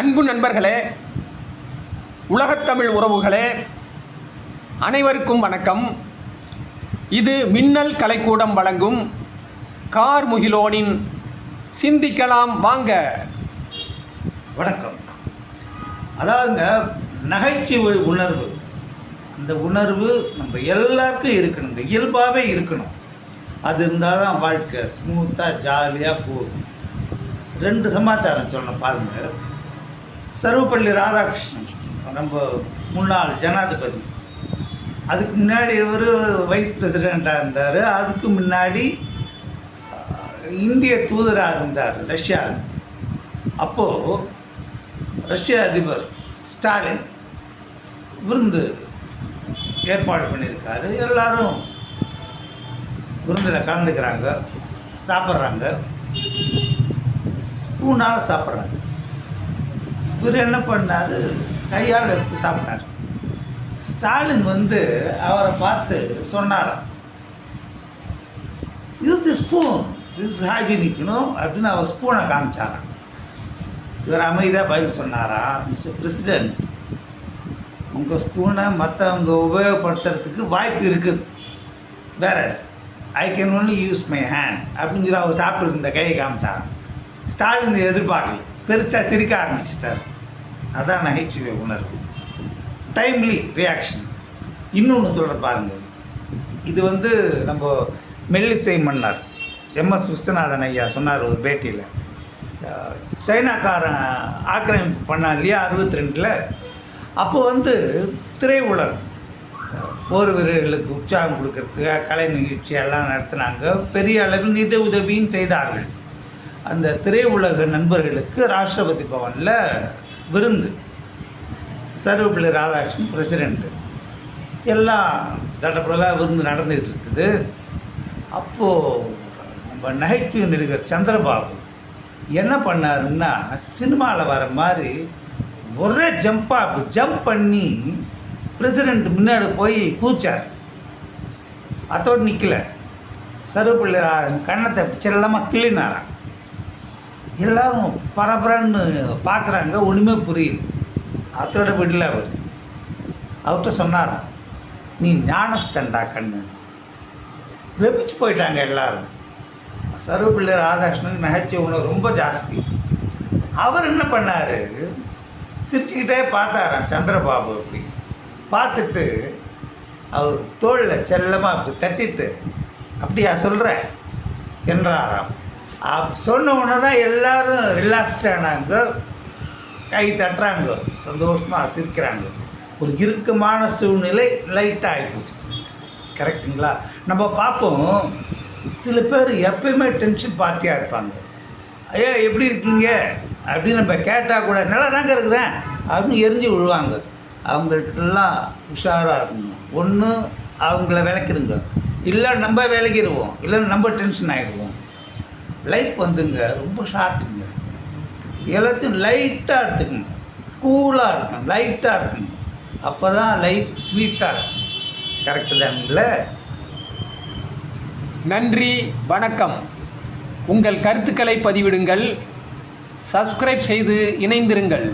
அன்பு நண்பர்களே உலகத்தமிழ் உறவுகளே அனைவருக்கும் வணக்கம். இது மின்னல் கலைக்கூடம் வழங்கும் கார் முகிலோனின் சிந்திக்கலாம் வாங்க. வணக்கம். அதாவதுங்க நகைச்சுவை உணர்வு. அந்த உணர்வு நம்ம எல்லாருக்கும் இருக்கணுங்க இயல்பாகவே இருக்கணும். அது இருந்தால் தான் வாழ்க்கை ஸ்மூத்தாக ஜாலியாக போகும். ரெண்டு சமாச்சாரம் சொன்ன பாருங்கள் சர்வப்பள்ளி ராதாகிருஷ்ணன். நம்ம முன்னாள் ஜனாதிபதி. அதுக்கு முன்னாடி இவர் வைஸ் பிரசிடெண்ட்டாக இருந்தார். அதுக்கு முன்னாடி இந்திய தூதராக இருந்தார் ரஷ்யாவில். அப்போது ரஷ்ய அதிபர் ஸ்டாலின் விருந்து ஏற்பாடு பண்ணியிருக்காரு. எல்லாரும் விருந்தில் கலந்துக்கிறாங்க சாப்பிட்றாங்க. ஸ்பூனால் சாப்பிட்றாங்க. இவர் என்ன பண்ணார்? கையால் எடுத்து சாப்பிட்டார். ஸ்டாலின் வந்து அவரை பார்த்து சொன்னாராம் யூஸ் தி ஸ்பூன் திஸ் ஹைஜீனிக்கணும் அப்படின்னு அவர் ஸ்பூனை காமிச்சாராம் இவர் அமைதியாக பதில் சொன்னாரா? மிஸ்டர் பிரசிடென்ட் உங்கள் ஸ்பூனை மற்றவங்க உபயோகப்படுத்துறதுக்கு வாய்ப்பு இருக்குது. Whereas I can only use my hand அப்படின்னு சொல்லி அவர் சாப்பிட்டு இருந்த கையை காமிச்சாராம் ஸ்டாலின் எதிர்பார்க்கல. பெருசாக சிரிக்க ஆரம்பிச்சிட்டார். அதான் நகைச்சுவை உணர்வு. டைம்லி ரியாக்ஷன் இன்னொன்று சொல்கிற பாருங்கள் இது வந்து நம்ம மெல்லிசை மன்னர் எம்எஸ் விஸ்வநாதன் ஐயா சொன்னார் ஒரு பேட்டியில். சைனாக்காரன் ஆக்கிரமிப்பு பண்ணான் இல்லையா அறுபத்தி ரெண்டில் அப்போ வந்து திரையுலகம் அஹ், போர் வீரர்களுக்கு உற்சாகம் கொடுக்கறதுக்கு கலை நிகழ்ச்சி எல்லாம் நடத்தினாங்க. பெரிய அளவில் நிதி உதவியும் செய்தார்கள். அந்த திரையுலக நண்பர்களுக்கு ராஷ்டிரபதி பவனில் விருந்து. சர்வப்பள்ளி ராதாகிருஷ்ணன் பிரசிடெண்ட்டு எல்லாம் தடப்படலாக விருந்து நடந்துகிட்டு இருக்குது அப்போது நம்ம நகைச்சுவை நடிகர் சந்திரபாபு என்ன பண்ணாருன்னா சினிமாவில் வர மாதிரி ஒரே ஜம்பாக ஜம்ப் பண்ணி பிரசிடெண்ட் முன்னாடி போய் கூச்சார். அதோடு நிற்கல சர்வப்பள்ளி ரா கண்ணத்தை அப்படி செல்லமாக எல்லாம் பரபரன்னு பார்க்குறாங்க ஒன்றுமே புரியல. அதோட விடல அவர். அவர்கிட்ட சொன்னாராம் நீ ஞானஸ்தண்டா கண்ணு. பிரமிச்சு போயிட்டாங்க எல்லாரும். சர்வப்பிள்ளை ராதாகிருஷ்ணன் நகைச்சுவை உணவு ரொம்ப ஜாஸ்தி. அவர் என்ன பண்ணார்? சிரிச்சுக்கிட்டே பார்த்தாராம் சந்திரபாபு அப்படி. பார்த்துட்டு அவர் தோளில் செல்லமாக அப்படி தட்டிட்டு அப்படியா சொல்கிற என்றாராம். அப் சொன்ன உடனே தான் எல்லோரும் ரிலாக்ஸ்டானாங்க கை தட்டுறாங்க. சந்தோஷமாக சிரிக்கிறாங்க. ஒரு இறுக்கமான சூழ்நிலை லைட்டாக ஆகிப்போச்சு கரெக்டுங்களா நம்ம பார்ப்போம். சில பேர் எப்பயுமே டென்ஷன் பார்ட்டியாக இருப்பாங்க. ஐயா எப்படி இருக்கீங்க? அப்படின்னு நம்ம கேட்டால் கூட நல்லா தாங்க இருக்கிறேன். அப்படின்னு எரிஞ்சு விழுவாங்க. அவங்கள்ட்டெல்லாம் உஷாராக இருக்கணும் ஒன்று அவங்கள விளக்கிருங்க. இல்லை நம்ம விளக்கிடுவோம் இல்லை நம்ம டென்ஷன் ஆகிடுவோம் லைஃப் வந்துங்க ரொம்ப ஷார்ட்டுங்க எல்லாத்தையும் லைட்டாக எடுத்துக்கணும். கூலாக இருக்கணும் லைட்டாக இருக்கணும். அப்போ தான் லைஃப் ஸ்வீட்டாக இருக்கும். கரெக்டு தானுங்கள? நன்றி வணக்கம். உங்கள் கருத்துக்களை பதிவிடுங்கள். சப்ஸ்கிரைப் செய்து இணைந்திருங்கள்.